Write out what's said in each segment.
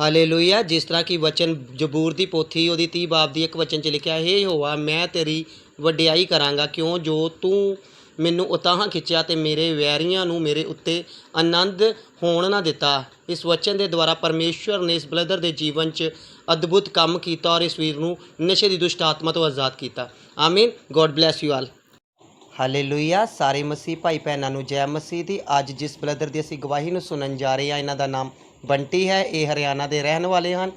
Hallelujah, ਜਿਸ ਤਰ੍ਹਾਂ ਕਿ ਵਚਨ ਜ਼ਬੂਰ ਦੀ ਪੋਥੀ, ਉਹਦੀ 30 ਬਾਬ ਦੀ ਇੱਕ ਵਚਨ 'ਚ ਲਿਖਿਆ, ਹੈ ਹੋਵਾ ਮੈਂ ਤੇਰੀ ਵਡਿਆਈ ਕਰਾਂਗਾ, ਕਿਉਂ? ਜੋ ਤੂੰ ਮੈਨੂੰ ਉਤਾਹਾਂ ਖਿੱਚਿਆ ਤੇ ਮੇਰੇ ਵੈਰੀਆਂ ਨੂੰ ਮੇਰੇ ਉੱਤੇ ਆਨੰਦ ਹੋਣ ਨਾ ਦਿੱਤਾ। ਇਸ ਵਚਨ ਦੇ ਦੁਆਰਾ ਪਰਮੇਸ਼ਵਰ ਨੇ ਇਸ ਬਲਦਰ ਦੇ ਜੀਵਨ 'ਚ ਅਦਭੁਤ ਕੰਮ ਕੀਤਾ ਔਰ ਇਸ ਵੀਰ ਨੂੰ ਨਸ਼ੇ ਦੀ ਦੁਸ਼ਟ ਆਤਮਾ ਤੋਂ ਆਜ਼ਾਦ ਕੀਤਾ। ਆਮੀਨ। God bless you all hallelujah. ਸਾਰੇ ਮਸੀਹ ਭਾਈ ਭੈਣਾਂ ਨੂੰ ਜੈ ਮਸੀਹ ਦੀ। ਅੱਜ ਜਿਸ ਬਲਦਰ ਦੀ ਅਸੀਂ ਗਵਾਹੀ ਨੂੰ ਸੁਣਨ ਜਾ ਰਹੇ ਹਾਂ, ਇਹਨਾਂ ਦਾ ਨਾਮ ਬੰਟੀ ਹੈ। ਇਹ ਹਰਿਆਣਾ ਦੇ ਰਹਿਣ ਵਾਲੇ ਹਨ।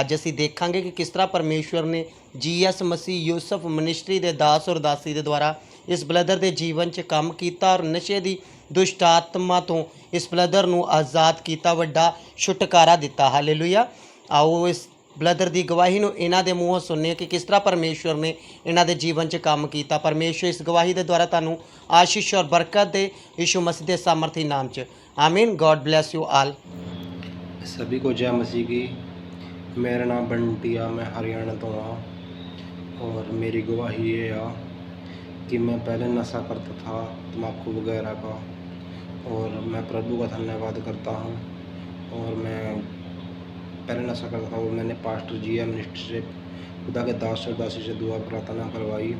ਅੱਜ ਅਸੀਂ ਦੇਖਾਂਗੇ ਕਿ ਕਿਸ ਤਰ੍ਹਾਂ ਪਰਮੇਸ਼ਵਰ ਨੇ ਜੀਐਸ ਮਸੀਹ ਯੂਸਫ ਮਿਨਿਸਟਰੀ ਦੇ ਦਾਸ ਔਰ ਦਾਸੀ ਦੇ ਦੁਆਰਾ ਇਸ ਬਲਦਰ ਦੇ ਜੀਵਨ 'ਚ ਕੰਮ ਕੀਤਾ ਔਰ ਨਸ਼ੇ ਦੀ ਦੁਸ਼ਟ ਆਤਮਾ ਤੋਂ ਇਸ ਬਲਦਰ ਨੂੰ ਆਜ਼ਾਦ ਕੀਤਾ, ਵੱਡਾ ਛੁਟਕਾਰਾ ਦਿੱਤਾ। ਹਾਲੇਲੂਇਆ। ਆਓ ਇਸ ਬਲਦਰ ਦੀ ਗਵਾਹੀ ਨੂੰ ਇਹਨਾਂ ਦੇ ਮੂੰਹੋਂ ਸੁਣਨੇ ਕਿ ਕਿਸ ਤਰ੍ਹਾਂ ਪਰਮੇਸ਼ਵਰ ਨੇ ਇਹਨਾਂ ਦੇ ਜੀਵਨ 'ਚ ਕੰਮ ਕੀਤਾ ਪਰਮੇਸ਼ਵਰ ਇਸ ਗਵਾਹੀ ਦੇ ਦੁਆਰਾ ਤੁਹਾਨੂੰ ਆਸ਼ੀਸ਼ ਔਰ ਬਰਕਤ ਦੇ ਯਿਸੂ ਮਸੀਹ ਦੇ ਸਾਮਰਥੀ ਨਾਮ 'ਚ ਆਮੀਨ ਗੋਡ ਬlesਸ ਯੂ ਆਲ सभी को जय मसीह की मेरा नाम बंटी आ मैं हरियाणा तो हाँ और मेरी गवाही ये आ कि मैं पहले नशा करता था तम्बाकू वगैरह का और मैं प्रभु का धन्यवाद करता हूँ और मैं पहले नशा करता था और मैंने पास्टर जी या मिनिस्टर से खुदा के दास और दासी से दुआ, प्रार्थना करवाई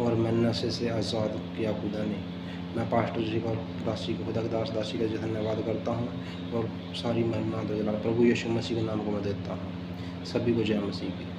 और मैंने नशे से आज़ाद किया खुदा ने। मैं पास्टर जी का, दासी को, खुदा के दास, दासी का जी धन्यवाद करता हूँ और सारी महिमा प्रभु यशु मसीह के नाम को मैं देता हूँ। सभी को जय मसीह की।